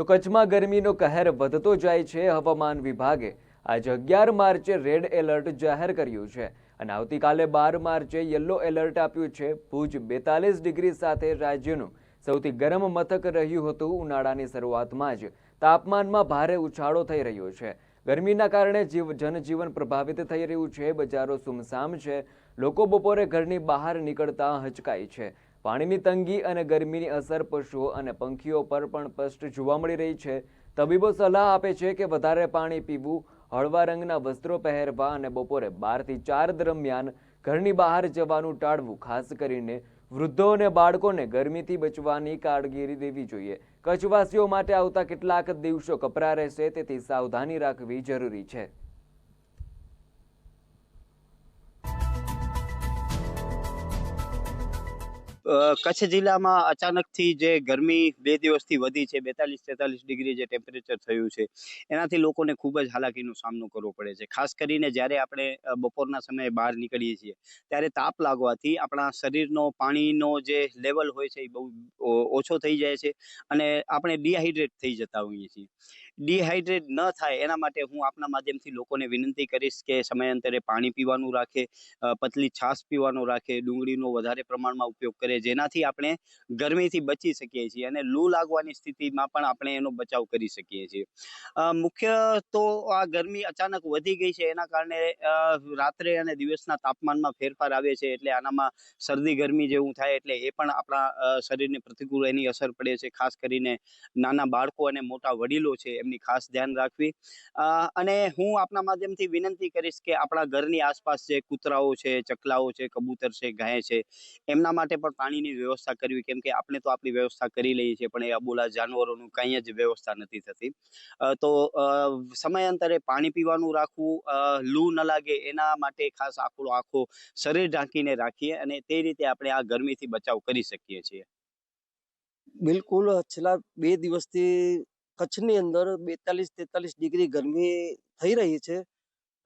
તો કચ્છમાં ગરમીનો કહેર વધતો જાય છે હવામાન વિભાગે. આજે અગિયાર માર્ચે રેડ એલર્ટ જાહેર કર્યું છે અને આવતીકાલે બાર માર્ચે યલો એલર્ટ આપ્યું છે. ભુજ બેતાલીસ ડિગ્રી સાથે રાજ્યનું સૌથી ગરમ મથક રહ્યું હતું ઉનાળાની શરૂઆતમાં જ. તાપમાનમાં ભારે ઉછાળો થઈ રહ્યો છે. ગરમીના કારણે જીવ જનજીવન પ્રભાવિત થઈ રહ્યું છે. બજારો સુમસામ છે. લોકો બપોરે ઘરની બહાર નીકળતા હચકાય છે. પાણીની તંગી અને ગરમીની અસર પશુઓ અને પંખીઓ પર પણ સ્પષ્ટ જોવા મળી રહી છે. તબીબો સલાહ આપે છે કે વધારે પાણી પીવું, હળવા રંગના વસ્ત્રો પહેરવા અને બપોરે બારથી ચાર દરમિયાન ઘરની બહાર જવાનું ટાળવું, ખાસ કરીને વૃદ્ધો અને બાળકોને ગરમીથી બચવાની કાળગીરી લેવી જોઈએ. કચ્છવાસીઓ માટે આવતા કેટલાક દિવસો કપરા રહેશે, તેથી સાવધાની રાખવી જરૂરી છે. કચ્છ જિલ્લામાં અચાનકથી જે ગરમી બે દિવસથી વધી છે, બેતાલીસ, તેતાલીસ ડિગ્રી જે ટેમ્પરેચર થયું છે, એનાથી લોકોને ખૂબ જ હાલાકીનો સામનો કરવો પડે છે. ખાસ કરીને જ્યારે આપણે બપોરના સમયે બહાર નીકળીએ છીએ, ત્યારે તાપ લાગવાથી આપણા શરીરનો પાણીનો જે લેવલ હોય છે એ બહુ ઓછો થઈ જાય છે અને આપણે ડિહાઇડ્રેટ થઈ જતા હોઈએ છીએ. ડિહાઇડ્રેટ ન થાય, એના માટે હું આપના માધ્યમથી લોકોને વિનંતી કરીશ કે સમયાંતરે પાણી પીવાનું રાખે પતલી છાશ પીવાનું રાખે, ડુંગળીનો વધારે પ્રમાણમાં ઉપયોગ કરે, જેનાથી આપણે ગરમીથી બચી શકીએ છીએ અને લૂ લાગવાની સ્થિતિમાં પણ આપણે એનો બચાવ કરી શકીએ છીએ. મુખ્ય તો આ ગરમી અચાનક વધી ગઈ છે, એના કારણે રાત્રે અને દિવસના તાપમાનમાં ફેરફાર આવે છે, એટલે આનામાં શરદી ગરમી જેવું થાય, એટલે એ પણ આપણા શરીરને પ્રતિકૂળ એની અસર પડે છે, ખાસ કરીને નાના બાળકો અને મોટા વડીલો છે, એમની ખાસ ધ્યાન રાખવી. અને હું આપના માધ્યમથી વિનંતી કરીશ કે આપણા ઘરની આસપાસ જે કૂતરાઓ છે, ચકલાઓ છે, કબૂતર છે, ગાય છે, એમના માટે પણ પાણીની વ્યવસ્થા કરવી. કેમ કે આપણે તો આપણી વ્યવસ્થા કરી લઈએ છીએ, પણ એ અબોલા જાનવરોનું કંઈ જ વ્યવસ્થા નથી થતી. તો સમયાંતરે પાણી પીવાનું રાખવું લૂ ન લાગે, એના માટે ખાસ આખું, આખો શરીર ઢાંકીને રાખીએ અને તે રીતે આપણે આ ગરમીથી બચાવ કરી શકીએ છીએ. બિલકુલ. છેલ્લા બે દિવસથી કચ્છની અંદર બેતાલીસ તેતાલીસ ડિગ્રી ગરમી થઈ રહી છે.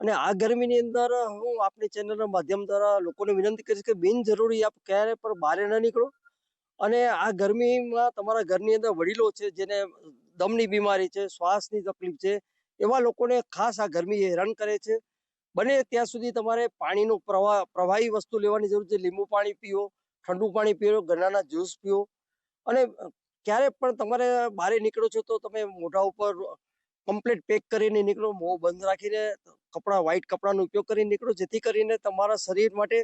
અને આ ગરમીની અંદર હું આપણી ચેનલના માધ્યમ દ્વારા લોકોને વિનંતી કરીશ કે બિનજરૂરી આપ ક્યારે પણ બહાર ન નીકળો. અને આ ગરમીમાં તમારા ઘરની અંદર વડીલો છે, જેને દમની બીમારી છે, શ્વાસની તકલીફ છે, એવા લોકોને ખાસ આ ગરમી હેરાન કરે છે. બને ત્યાં સુધી તમારે પાણીનું પ્રવાહ, પ્રવાહી વસ્તુ લેવાની જરૂર છે. લીંબુ પાણી પીઓ, ઠંડુ પાણી પીઓ ગન્નાના જ્યુસ પીઓ. અને ક્યારે પણ તમારે બહાર નીકળો છો તો તમે મોઢા ઉપર કમ્પ્લીટ પેક કરીને નીકળો, મોં બંધ રાખીને, કપડાં વ્હાઈટ કપડાનો ઉપયોગ કરીને નીકળો, જેથી કરીને તમારા શરીર માટે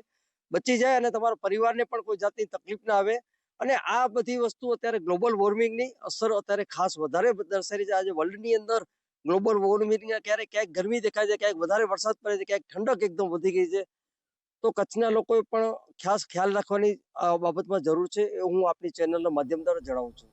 બચી જાય અને તમારા પરિવારને પણ કોઈ જાતની તકલીફ ના આવે. અને આ બધી વસ્તુ અત્યારે ગ્લોબલ વોર્મિંગની અસર અત્યારે ખાસ વધારે દર્શાવી છે. આજે વર્લ્ડની અંદર ગ્લોબલ વોર્મિંગના ક્યારેક ક્યાંક ગરમી દેખાય છે, ક્યાંક વધારે વરસાદ પડે છે, ક્યાંક ઠંડક એકદમ વધી ગઈ છે. તો કચ્છના લોકોએ પણ ખાસ ખ્યાલ રાખવાની બાબતમાં જરૂર છે એ હું આપની ચેનલના માધ્યમ દ્વારા જણાવું છું.